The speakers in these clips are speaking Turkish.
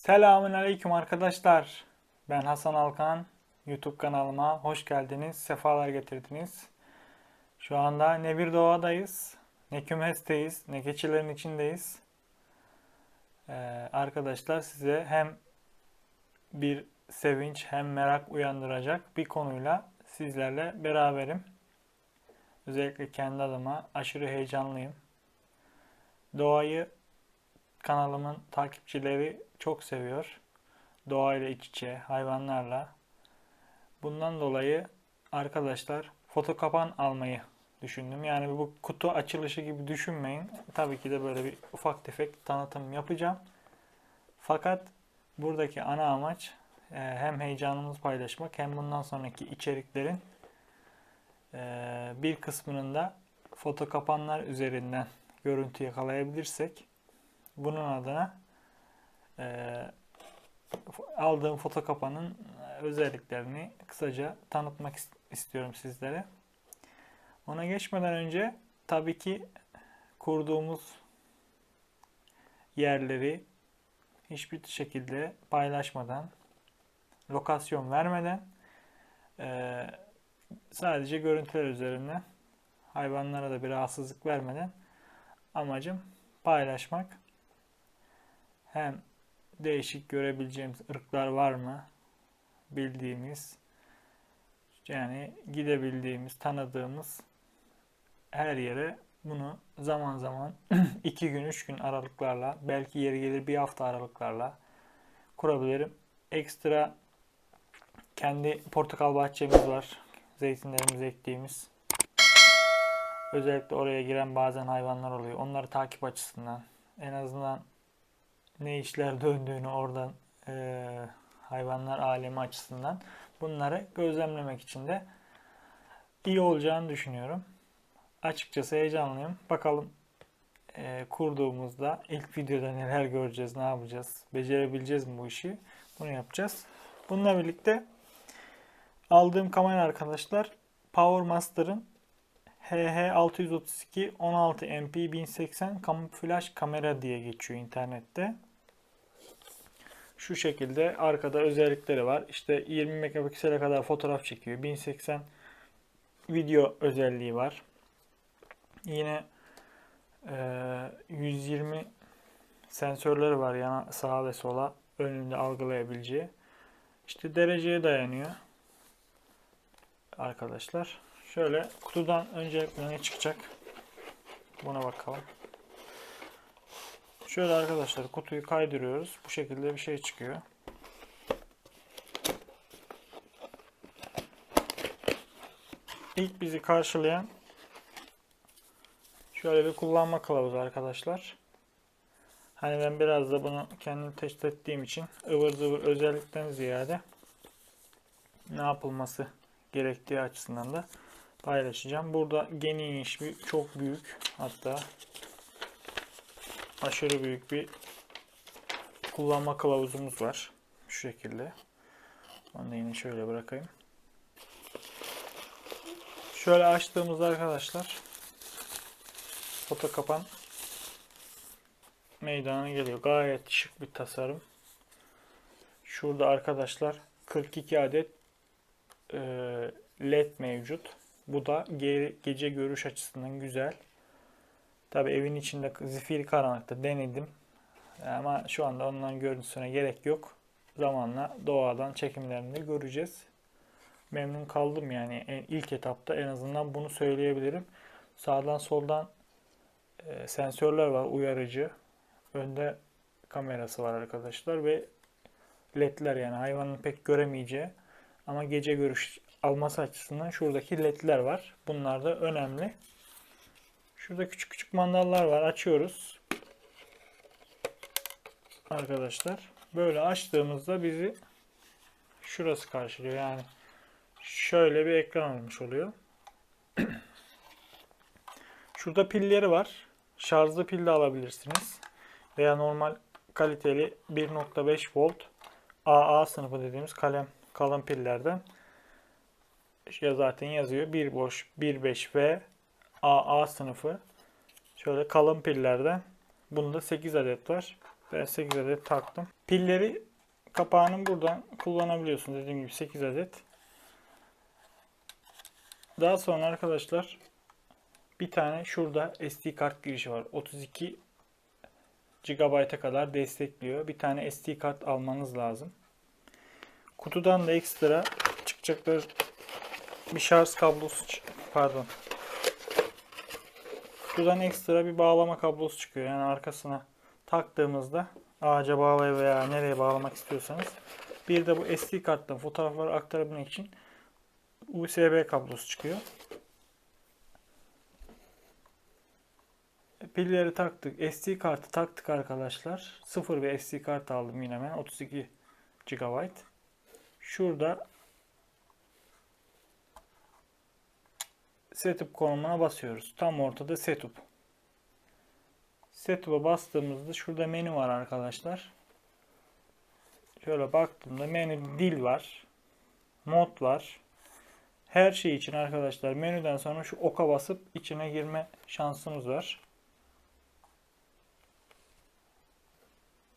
Selamun Aleyküm arkadaşlar. Ben Hasan Alkan. YouTube kanalıma hoş geldiniz. Sefalar getirdiniz. Şu anda ne bir doğadayız, ne kümesteyiz, ne keçilerin içindeyiz. Ee, arkadaşlar size hem bir sevinç hem merak uyandıracak bir konuyla sizlerle beraberim. Özellikle kendi adıma aşırı heyecanlıyım. Doğayı kanalımın takipçileri çok seviyor. Doğayla iç içe, hayvanlarla. Bundan dolayı arkadaşlar foto kapan almayı düşündüm. Yani bu kutu açılışı gibi düşünmeyin. Tabii ki de böyle bir ufak tefek tanıtım yapacağım. Fakat buradaki ana amaç e, hem heyecanımızı paylaşmak hem bundan sonraki içeriklerin e, bir kısmının da foto kapanlar üzerinden görüntü yakalayabilirsek bunun adına e, aldığım foto kapanın özelliklerini kısaca tanıtmak is- istiyorum sizlere. Ona geçmeden önce tabii ki kurduğumuz yerleri hiçbir şekilde paylaşmadan, lokasyon vermeden e, sadece görüntüler üzerinden hayvanlara da bir rahatsızlık vermeden amacım paylaşmak. Hem değişik görebileceğimiz ırklar var mı? Bildiğimiz yani gidebildiğimiz, tanıdığımız her yere bunu zaman zaman iki gün, üç gün aralıklarla belki yeri gelir bir hafta aralıklarla kurabilirim. Ekstra kendi portakal bahçemiz var. Zeytinlerimizi ektiğimiz. Özellikle oraya giren bazen hayvanlar oluyor. Onları takip açısından en azından ne işler döndüğünü oradan e, hayvanlar alemi açısından bunları gözlemlemek için de iyi olacağını düşünüyorum. Açıkçası heyecanlıyım. Bakalım e, kurduğumuzda ilk videoda neler göreceğiz, ne yapacağız, becerebileceğiz mi bu işi? Bunu yapacağız. Bununla birlikte aldığım kamera arkadaşlar Power Master'ın HH632 16 MP 1080 kamuflaj kamera diye geçiyor internette. Şu şekilde arkada özellikleri var. İşte 20 megapiksele kadar fotoğraf çekiyor. 1080 video özelliği var. Yine e, 120 sensörleri var yana sağa ve sola önünde algılayabileceği. İşte dereceye dayanıyor. Arkadaşlar. Şöyle kutudan öncelikle ne çıkacak? Buna bakalım. Şöyle arkadaşlar kutuyu kaydırıyoruz. Bu şekilde bir şey çıkıyor. İlk bizi karşılayan şöyle bir kullanma kılavuzu arkadaşlar. Hani ben biraz da bunu kendim test ettiğim için ıvır zıvır özellikten ziyade ne yapılması gerektiği açısından da paylaşacağım. Burada geniş bir çok büyük hatta aşırı büyük bir kullanma kılavuzumuz var. Şu şekilde. Onu da yine şöyle bırakayım. Şöyle açtığımızda arkadaşlar foto kapan meydana geliyor. Gayet şık bir tasarım. Şurada arkadaşlar 42 adet e, led mevcut. Bu da ge- gece görüş açısından güzel. Tabi evin içinde zifiri karanlıkta denedim. Ama şu anda onların görüntüsüne gerek yok. Zamanla doğadan çekimlerini göreceğiz. Memnun kaldım yani ilk etapta en azından bunu söyleyebilirim. Sağdan soldan e, sensörler var uyarıcı. Önde kamerası var arkadaşlar ve ledler yani hayvanın pek göremeyeceği ama gece görüş alması açısından şuradaki ledler var. Bunlar da önemli. Şurada küçük küçük mandallar var. Açıyoruz. Arkadaşlar. Böyle açtığımızda bizi şurası karşılıyor. Yani şöyle bir ekran olmuş oluyor. Şurada pilleri var. Şarjlı pil de alabilirsiniz. Veya normal kaliteli 1.5 volt AA sınıfı dediğimiz kalem kalın pillerden ya zaten yazıyor. 1 boş 1.5 ve AA sınıfı. Şöyle kalın pillerden. Bunda 8 adet var. Ben 8 adet taktım. Pilleri kapağının buradan kullanabiliyorsunuz. Dediğim gibi 8 adet. Daha sonra arkadaşlar bir tane şurada SD kart girişi var. 32 GB'a kadar destekliyor. Bir tane SD kart almanız lazım. Kutudan da ekstra çıkacaklar bir şarj kablosu pardon. Kutudan ekstra bir bağlama kablosu çıkıyor. Yani arkasına taktığımızda ağaca bağlaya veya nereye bağlamak istiyorsanız. Bir de bu SD karttan fotoğrafları aktarabilmek için USB kablosu çıkıyor. Pilleri taktık. SD kartı taktık arkadaşlar. Sıfır bir SD kart aldım yine ben. 32 GB. Şurada setup konumuna basıyoruz. Tam ortada setup. Setup'a bastığımızda şurada menü var arkadaşlar. Şöyle baktığımda menü dil var. Mod var. Her şey için arkadaşlar menüden sonra şu oka basıp içine girme şansımız var.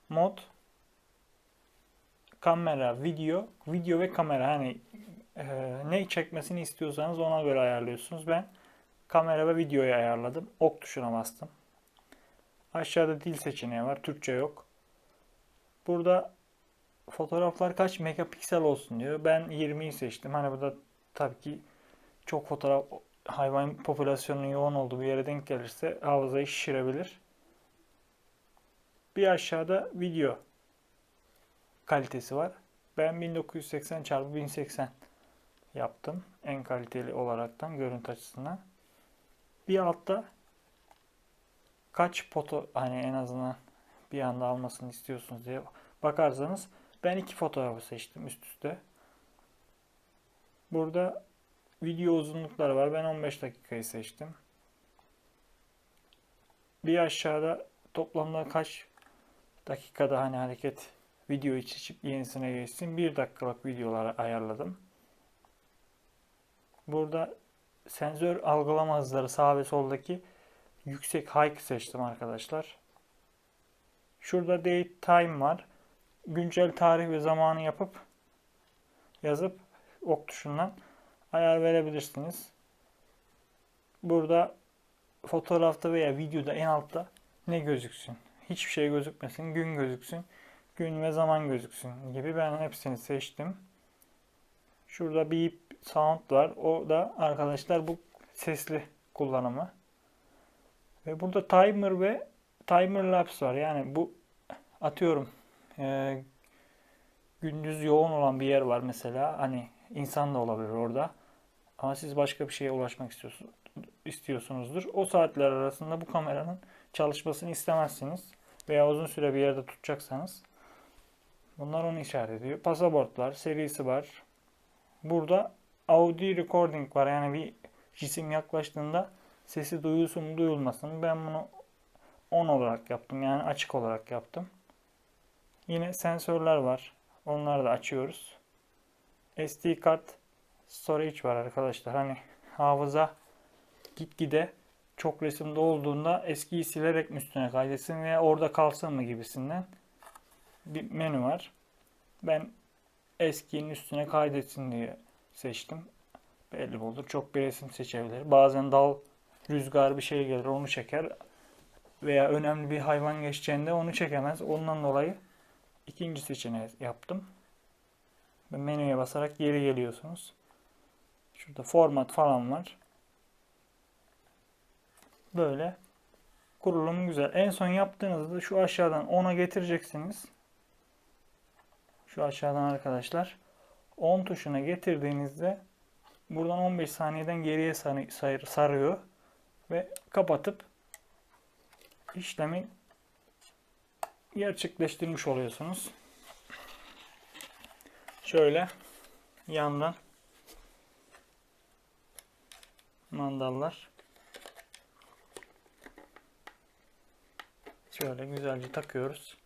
Mod kamera, video, video ve kamera hani e, ne çekmesini istiyorsanız ona göre ayarlıyorsunuz. Ben kamera ve videoyu ayarladım. Ok tuşuna bastım. Aşağıda dil seçeneği var. Türkçe yok. Burada fotoğraflar kaç megapiksel olsun diyor. Ben 20'yi seçtim. Hani burada tabii ki çok fotoğraf hayvan popülasyonunun yoğun olduğu bir yere denk gelirse hafızayı şişirebilir. Bir aşağıda video kalitesi var. Ben 1980 x 1080 yaptım. En kaliteli olaraktan görüntü açısından. Bir altta kaç foto hani en azından bir anda almasını istiyorsunuz diye bakarsanız ben iki fotoğrafı seçtim üst üste. Burada video uzunlukları var. Ben 15 dakikayı seçtim. Bir aşağıda toplamda kaç dakikada hani hareket videoyu seçip yenisine geçsin. 1 dakikalık videoları ayarladım. Burada sensör algılama hızları sağ ve soldaki yüksek high seçtim arkadaşlar. Şurada date time var. Güncel tarih ve zamanı yapıp yazıp ok tuşundan ayar verebilirsiniz. Burada fotoğrafta veya videoda en altta ne gözüksün? Hiçbir şey gözükmesin, gün gözüksün, gün ve zaman gözüksün gibi ben hepsini seçtim. Şurada beep sound var. O da arkadaşlar bu sesli kullanımı. Ve burada timer ve timer lapse var. Yani bu atıyorum e, gündüz yoğun olan bir yer var mesela. Hani insan da olabilir orada. Ama siz başka bir şeye ulaşmak istiyorsunuz, istiyorsunuzdur. O saatler arasında bu kameranın çalışmasını istemezsiniz. Veya uzun süre bir yerde tutacaksanız. Bunlar onu işaret ediyor. Pasaportlar, serisi var. Burada audio recording var. Yani bir cisim yaklaştığında sesi duyulsun duyulmasın? Ben bunu on olarak yaptım. Yani açık olarak yaptım. Yine sensörler var. Onları da açıyoruz. SD kart storage var arkadaşlar. Hani hafıza gitgide çok resimde olduğunda eskiyi silerek üstüne kaydetsin veya orada kalsın mı gibisinden bir menü var. Ben eskinin üstüne kaydetsin diye seçtim. Belli olur. Çok bir resim seçebilir. Bazen dal, rüzgar bir şey gelir onu çeker. Veya önemli bir hayvan geçeceğinde onu çekemez. Ondan dolayı ikinci seçeneği yaptım. Ve menüye basarak geri geliyorsunuz. Şurada format falan var. Böyle kurulum güzel. En son yaptığınızda şu aşağıdan 10'a getireceksiniz. Şu aşağıdan arkadaşlar. 10 tuşuna getirdiğinizde buradan 15 saniyeden geriye sarıyor ve kapatıp işlemi gerçekleştirmiş oluyorsunuz. Şöyle yandan mandallar şöyle güzelce takıyoruz.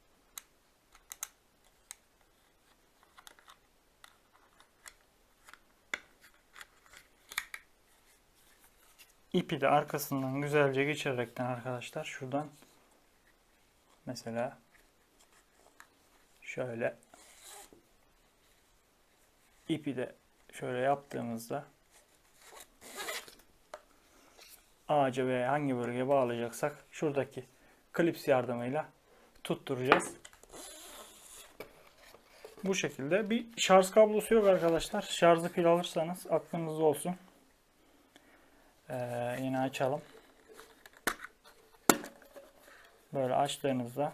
İpi de arkasından güzelce geçirerekten arkadaşlar şuradan mesela Şöyle ipi de şöyle yaptığımızda ağaca veya hangi bölgeye bağlayacaksak şuradaki klips yardımıyla tutturacağız. Bu şekilde bir şarj kablosu yok arkadaşlar. Şarjlı pil alırsanız aklınızda olsun. Ee, yine açalım. Böyle açtığınızda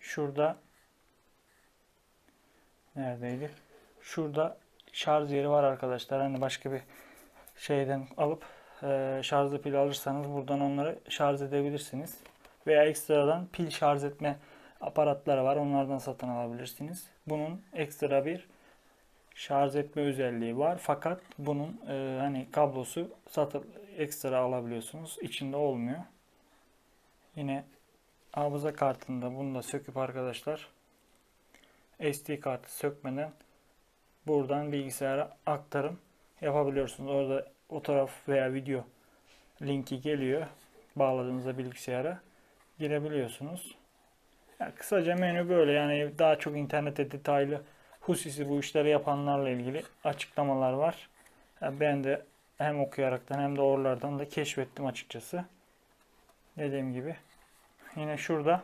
şurada neredeydi? Şurada şarj yeri var arkadaşlar. Hani başka bir şeyden alıp e, şarjlı pil alırsanız buradan onları şarj edebilirsiniz. Veya ekstradan pil şarj etme aparatları var. Onlardan satın alabilirsiniz. Bunun ekstra bir şarj etme özelliği var. Fakat bunun e, hani kablosu satın ekstra alabiliyorsunuz. İçinde olmuyor. Yine hafıza kartında bunu da söküp arkadaşlar SD kartı sökmeden buradan bilgisayara aktarım yapabiliyorsunuz. Orada fotoğraf veya video linki geliyor. Bağladığınızda bilgisayara girebiliyorsunuz. Yani kısaca menü böyle. Yani daha çok internette detaylı husisi bu işleri yapanlarla ilgili açıklamalar var. Yani ben de hem okuyaraktan hem de oralardan da keşfettim açıkçası. Dediğim gibi. Yine şurada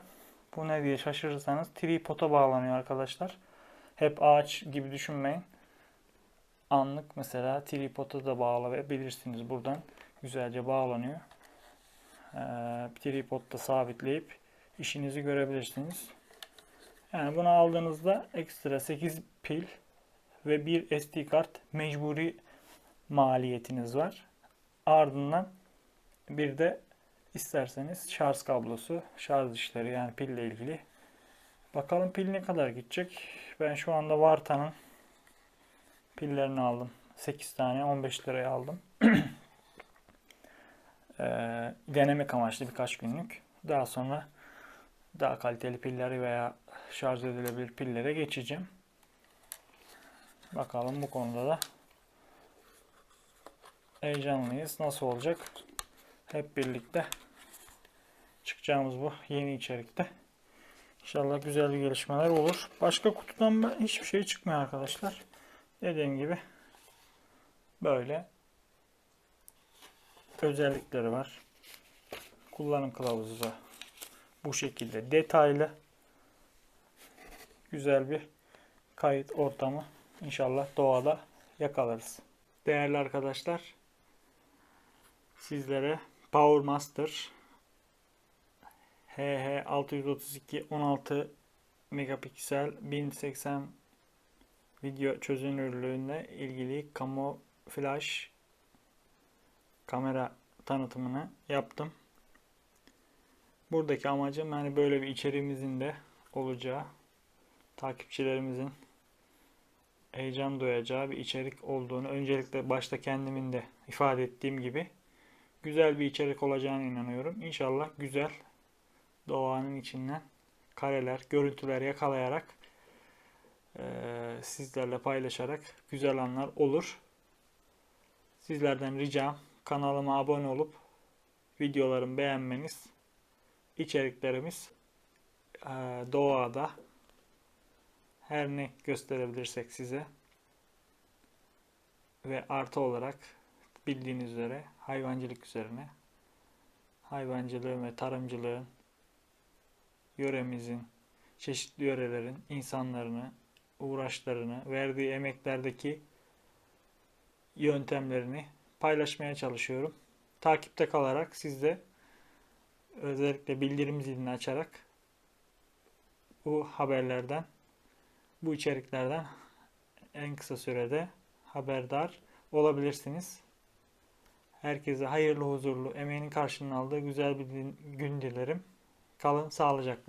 bu ne diye şaşırırsanız tripod'a bağlanıyor arkadaşlar. Hep ağaç gibi düşünmeyin. Anlık mesela tripod'a da bağlayabilirsiniz buradan. Güzelce bağlanıyor. Ee, tripod'da sabitleyip işinizi görebilirsiniz. Yani bunu aldığınızda ekstra 8 pil ve bir SD kart mecburi maliyetiniz var. Ardından bir de isterseniz şarj kablosu, şarj işleri yani pille ilgili. Bakalım pil ne kadar gidecek. Ben şu anda Varta'nın pillerini aldım. 8 tane 15 liraya aldım. ee, denemek amaçlı birkaç günlük. Daha sonra daha kaliteli pilleri veya şarj edilebilir pillere geçeceğim. Bakalım bu konuda da heyecanlıyız. Nasıl olacak? Hep birlikte çıkacağımız bu yeni içerikte. İnşallah güzel bir gelişmeler olur. Başka kutudan hiçbir şey çıkmıyor arkadaşlar. Dediğim gibi böyle özellikleri var. Kullanım kılavuzu da bu şekilde detaylı güzel bir kayıt ortamı inşallah doğada yakalarız. Değerli arkadaşlar sizlere Power Master HH 632 16 megapiksel 1080 video çözünürlüğüne ilgili kamuflaj kamera tanıtımını yaptım. Buradaki amacım yani böyle bir içeriğimizin de olacağı, takipçilerimizin heyecan duyacağı bir içerik olduğunu öncelikle başta kendimin de ifade ettiğim gibi güzel bir içerik olacağına inanıyorum. İnşallah güzel doğanın içinden kareler, görüntüler yakalayarak e, sizlerle paylaşarak güzel anlar olur. Sizlerden ricam kanalıma abone olup videolarımı beğenmeniz içeriklerimiz e, doğada her ne gösterebilirsek size ve artı olarak bildiğiniz üzere hayvancılık üzerine hayvancılığın ve tarımcılığın yöremizin çeşitli yörelerin insanlarını uğraşlarını verdiği emeklerdeki yöntemlerini paylaşmaya çalışıyorum. Takipte kalarak siz de özellikle bildirim zilini açarak bu haberlerden, bu içeriklerden en kısa sürede haberdar olabilirsiniz. Herkese hayırlı, huzurlu, emeğinin karşılığını aldığı güzel bir gün dilerim. Kalın sağlıcakla.